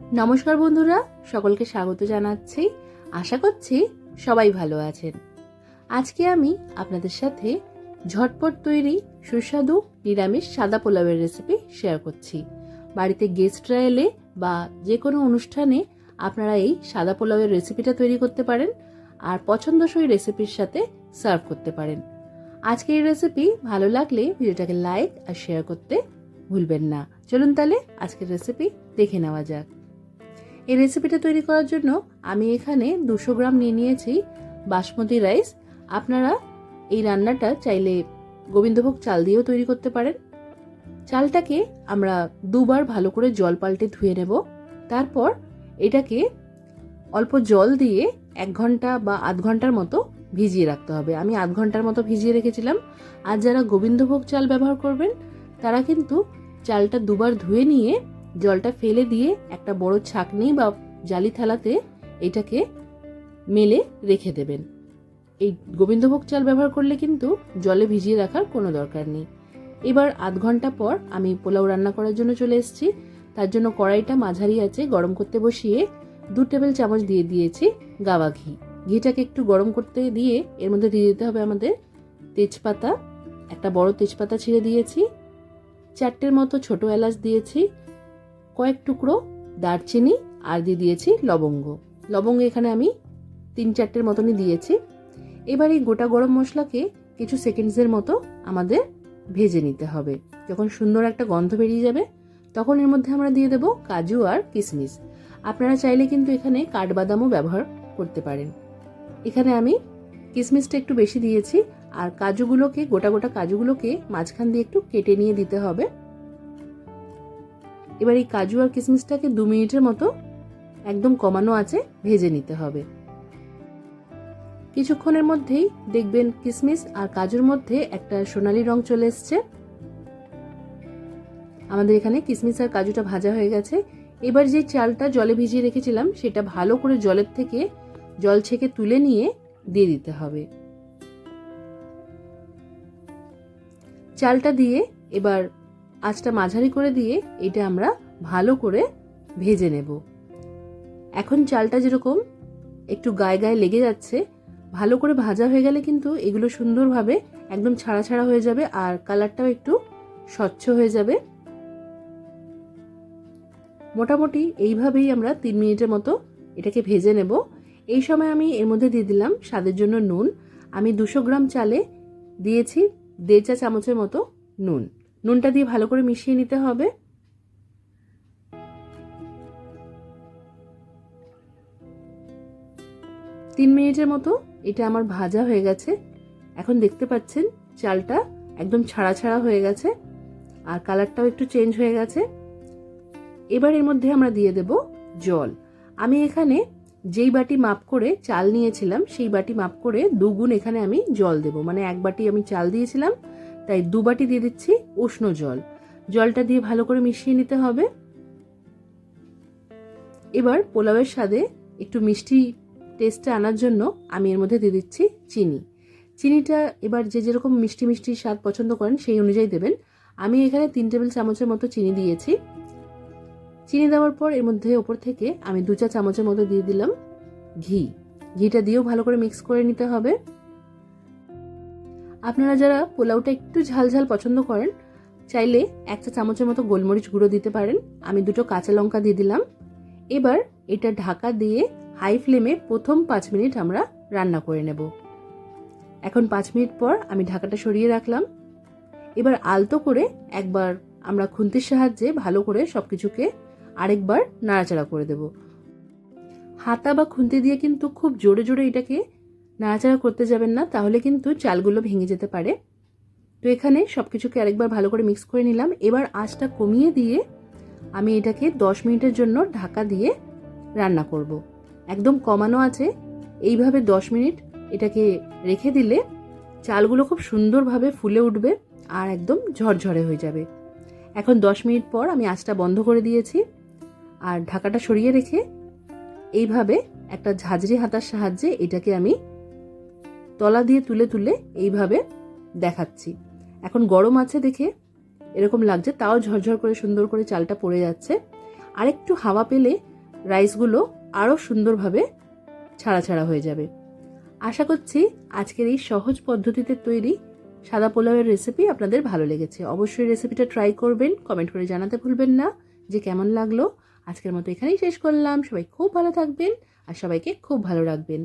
নমস্কার বন্ধুরা, সকলকে স্বাগত জানাচ্ছি। আশা করছি সবাই ভালো আছেন। আজকে আমি আপনাদের সাথে ঝটপট তৈরি সুস্বাদু নিরামিষ সাদা পোলাওয়ের রেসিপি শেয়ার করছি। বাড়িতে গেস্টরা এলে বা যে কোনো অনুষ্ঠানে আপনারা এই সাদা পোলাওয়ের রেসিপিটা তৈরি করতে পারেন আর পছন্দসই রেসিপির সাথে সার্ভ করতে পারেন। আজকের এই রেসিপি ভালো লাগলে ভিডিওটাকে লাইক আর শেয়ার করতে ভুলবেন না। চলুন তাহলে আজকের রেসিপি দেখে নেওয়া যাক। এই রেসিপিটা তৈরি করার জন্য আমি এখানে দুশো গ্রাম নিয়ে নিয়েছি বাসমতি রাইস আপনারা এই রান্নাটা চাইলে গোবিন্দভোগ চাল দিয়েও তৈরি করতে পারেন। চালটাকে আমরা দুবার ভালো করে জল পাল্টে ধুয়ে নেব। তারপর এটাকে অল্প জল দিয়ে এক ঘণ্টা বা আধ ঘণ্টার মতো ভিজিয়ে রাখতে হবে। আমি আধ ঘণ্টার মতো ভিজিয়ে রেখেছিলাম। আর যারা গোবিন্দভোগ চাল ব্যবহার করবেন, তারা কিন্তু চালটা দুবার ধুয়ে নিয়ে জলটা ফেলে দিয়ে একটা বড় ছাকনি বা জালি থালাতে এটাকে মেলে রেখে দেবেন। এই গোবিন্দভোগ চাল ব্যবহার করলে কিন্তু জলে ভিজিয়ে রাখার কোনো দরকার নেই। এবার আধ ঘণ্টা পর আমি পোলাও রান্না করার জন্য চলে এসেছি। তার জন্য কড়াইটা মাঝারি আছে, গরম করতে বসিয়ে দু টেবিল চামচ দিয়ে দিয়েছি গাওয়া ঘি। ঘিটাকে একটু গরম করতে দিয়ে এর মধ্যে দিয়ে দিতে হবে আমাদের তেজপাতা। একটা বড় তেজপাতা ছিঁড়ে দিয়েছি। চারটের মতো ছোট এলাচ দিয়েছি। কয়েক টুকরো দারচিনি আর দিয়ে দিয়েছি লবঙ্গ। লবঙ্গ এখানে আমি তিন চারটের মতনই দিয়েছি। এবার এই গোটা গরম মশলাকে কিছু সেকেন্ডসের মতো আমাদের ভেজে নিতে হবে। যখন সুন্দর একটা গন্ধ বেরিয়ে যাবে, তখন এর মধ্যে আমরা দিয়ে দেব কাজু আর কিশমিশ আপনারা চাইলে কিন্তু এখানে কাঠবাদামও ব্যবহার করতে পারেন। এখানে আমি কিশমিশটা একটু বেশি দিয়েছি আর কাজুগুলোকে, গোটা গোটা কাজুগুলোকে মাঝখান দিয়ে একটু কেটে নিয়ে দিতে হবে। এবার এই কাজু আর কিশমিশটাকে দু মিনিটের মতো একদম কমানো আছে, ভেজে নিতে হবে। কিছুক্ষণের মধ্যেই দেখবেন কিশমিশ আর কাজুর মধ্যে একটা সোনালি রং চলে এসছে। আমাদের এখানে কিশমিশ আর কাজুটা ভাজা হয়ে গেছে। এবার যে চালটা জলে ভিজিয়ে রেখেছিলাম, সেটা ভালো করে জলের থেকে জল ছেঁকে তুলে নিয়ে দিয়ে দিতে হবে। চালটা দিয়ে এবার আঁচটা মাঝারি করে দিয়ে এটা আমরা ভালো করে ভেজে নেব। এখন চালটা যেরকম একটু গায়ে গায়ে লেগে যাচ্ছে, ভালো করে ভাজা হয়ে গেলে কিন্তু এগুলো সুন্দরভাবে একদম ছাড়া ছাড়া হয়ে যাবে আর কালারটাও একটু স্বচ্ছ হয়ে যাবে। মোটামুটি এইভাবেই আমরা তিন মিনিটের মতো এটাকে ভেজে নেব। এই সময় আমি এর মধ্যে দিয়ে দিলাম স্বাদের জন্য নুন। আমি দুশো গ্রাম চালে দিয়েছি দেড় চা চামচের মতো নুন। নুনটা দিয়ে ভালো করে মিশিয়ে নিতে হবে। তিন মিনিটের মতো এটা আমার ভাজা হয়ে গেছে। এখন দেখতে পাচ্ছেন, চালটা একদম ছাড়া ছাড়া হয়ে গেছে আর কালারটাও একটু চেঞ্জ হয়ে গেছে। এবার এর মধ্যে আমরা দিয়ে দেব জল। আমি এখানে যেই বাটি মাপ করে চাল নিয়েছিলাম, সেই বাটি মাপ করে দুগুণ এখানে আমি জল দেব। মানে এক বাটি আমি চাল দিয়েছিলাম তাই দু বাটি দিয়ে দিচ্ছি উষ্ণ জল। জলটা দিয়ে ভালো করে মিশিয়ে নিতে হবে। এবার পোলাওয়ের স্বাদে একটু মিষ্টি টেস্টটা আনার জন্য আমি এর মধ্যে দিয়ে দিচ্ছি চিনি। চিনিটা এবার যে যেরকম মিষ্টি মিষ্টি স্বাদ পছন্দ করেন সেই অনুযায়ী দেবেন। আমি এখানে তিন টেবিল চামচের মতো চিনি দিয়েছি। চিনি দেওয়ার পর এর মধ্যে ওপর থেকে আমি দু চা চামচের মতো দিয়ে দিলাম ঘি। ঘিটা দিয়েও ভালো করে মিক্স করে নিতে হবে। আপনারা যারা পোলাওটা একটু ঝাল ঝাল পছন্দ করেন, চাইলে এক চা চামচের মতো গোলমরিচ গুঁড়ো দিতে পারেন। আমি দুটো কাঁচা লঙ্কা দিয়ে দিলাম। এবার এটা ঢাকা দিয়ে হাই ফ্লেমে প্রথম পাঁচ মিনিট আমরা রান্না করে নেব। এখন পাঁচ মিনিট পর আমি ঢাকাটা সরিয়ে রাখলাম। এবার আলতো করে একবার আমরা খুন্তির সাহায্যে ভালো করে সব কিছুকে আরেকবার নাড়াচাড়া করে দেব। হাতা বা খুন্তি দিয়ে কিন্তু খুব জোরে জোরে এটাকে নাড়াচাড়া করতে যাবেন না, তাহলে কিন্তু চালগুলো ভেঙে যেতে পারে। তো এখানে সব কিছুকে আরেকবার ভালো করে মিক্স করে নিলাম। এবার আঁচটা কমিয়ে দিয়ে আমি এটাকে দশ মিনিটের জন্য ঢাকা দিয়ে রান্না করব। একদম কমানো আছে। এইভাবে দশ মিনিট এটাকে রেখে দিলে চালগুলো খুব সুন্দরভাবে ফুলে উঠবে আর একদম ঝরঝরে হয়ে যাবে। এখন দশ মিনিট পর আমি আঁচটা বন্ধ করে দিয়েছি আর ঢাকাটা সরিয়ে রেখে এইভাবে একটা ঝাঁঝরি হাতার সাহায্যে এটাকে আমি তলা দিয়ে তুলে তুলে এইভাবে দেখাচ্ছি। এখন গরম আছে দেখে এরকম লাগছে, তাও ঝরঝর করে সুন্দর করে চালটা পড়ে যাচ্ছে। আরেকটু হাওয়া পেলে রাইসগুলো আরও সুন্দরভাবে ছাড়া ছাড়া হয়ে যাবে। আশা করছি আজকের এই সহজ পদ্ধতিতে তৈরি সাদা পোলাওয়ের রেসিপি আপনাদের ভালো লেগেছে। অবশ্যই রেসিপিটা ট্রাই করবেন কমেন্ট করে জানাতে ভুলবেন না যে কেমন লাগল। আজকের মতো এখানেই শেষ করলাম। সবাই খুব ভালো থাকবেন আর সবাইকে খুব ভালো রাখবেন।